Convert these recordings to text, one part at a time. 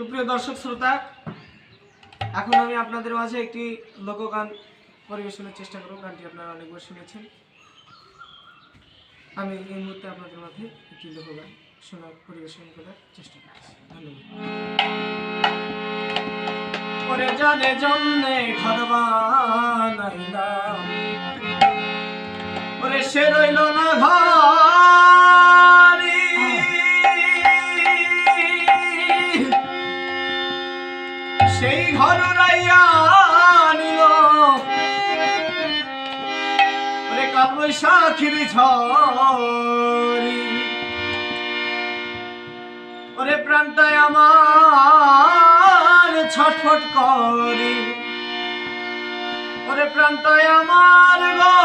সুপ্রিয় দর্শক শ্রোতা, এখন আমি আপনাদের মাঝে একটি লোকগান পরিবেশনের চেষ্টা করব। গানটি আপনারা অনেকবার শুনেছেন। আমি এই মুহূর্তে আপনাদের মাঝে একটি লোকগান শোনার পরিবেশন করার চেষ্টা করছি। ধন্যবাদ। পরে জানে জন্যে ঘর বানাইলাম ওরে সে রইল না বৈশাখীর ঝরি ওরে প্রাণটায় আমার ছটফট করে। ওরে প্রাণটায় আমার গো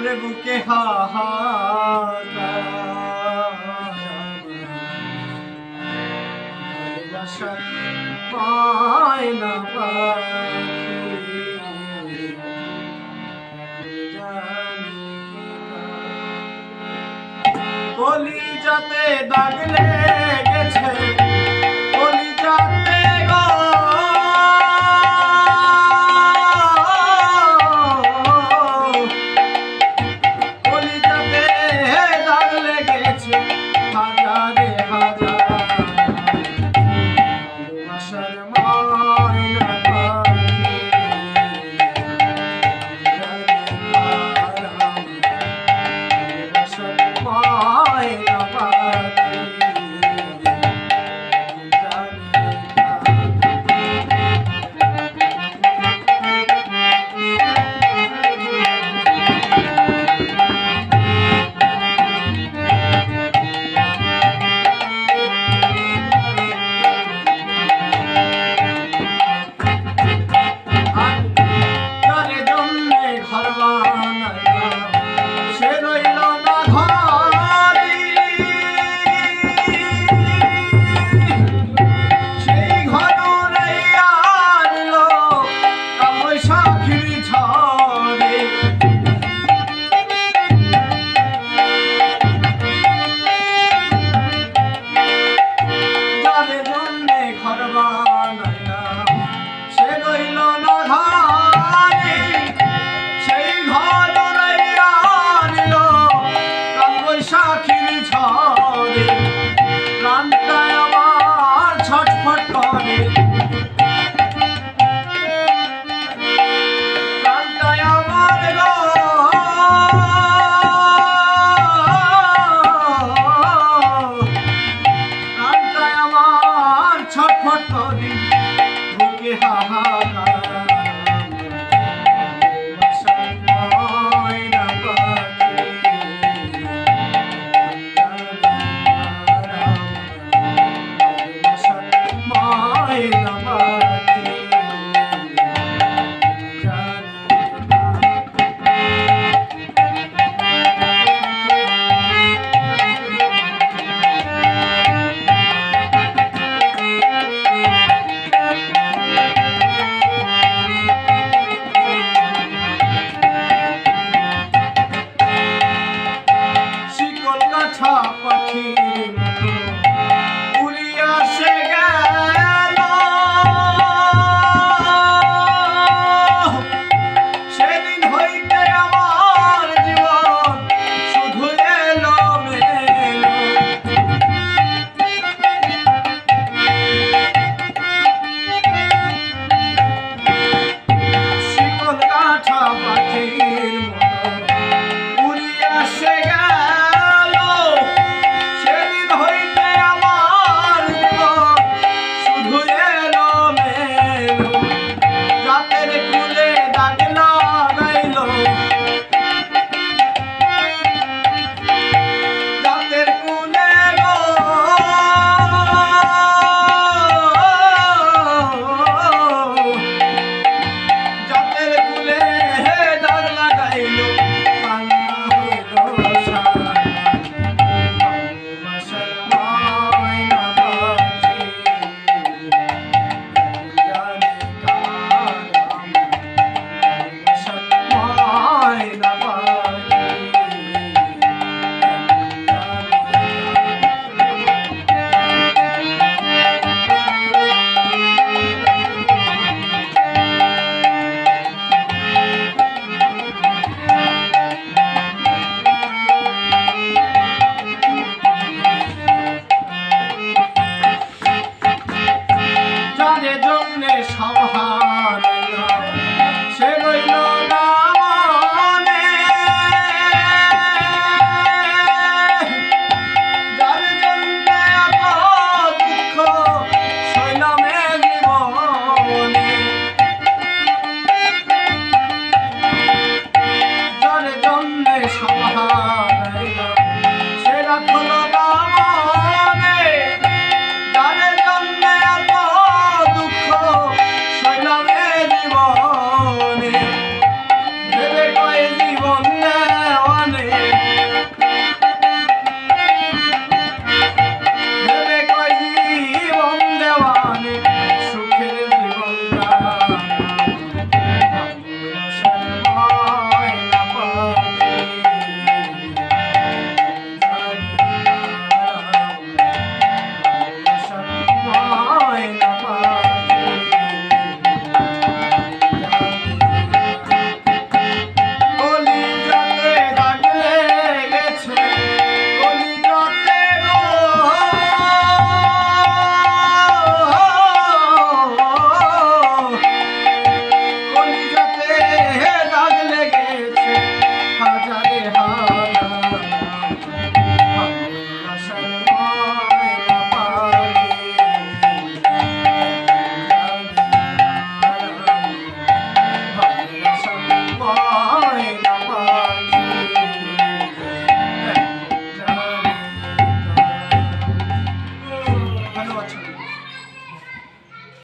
ওরে বুকে হাহাকার ভালোবাসা পায় না পাখি জানি না।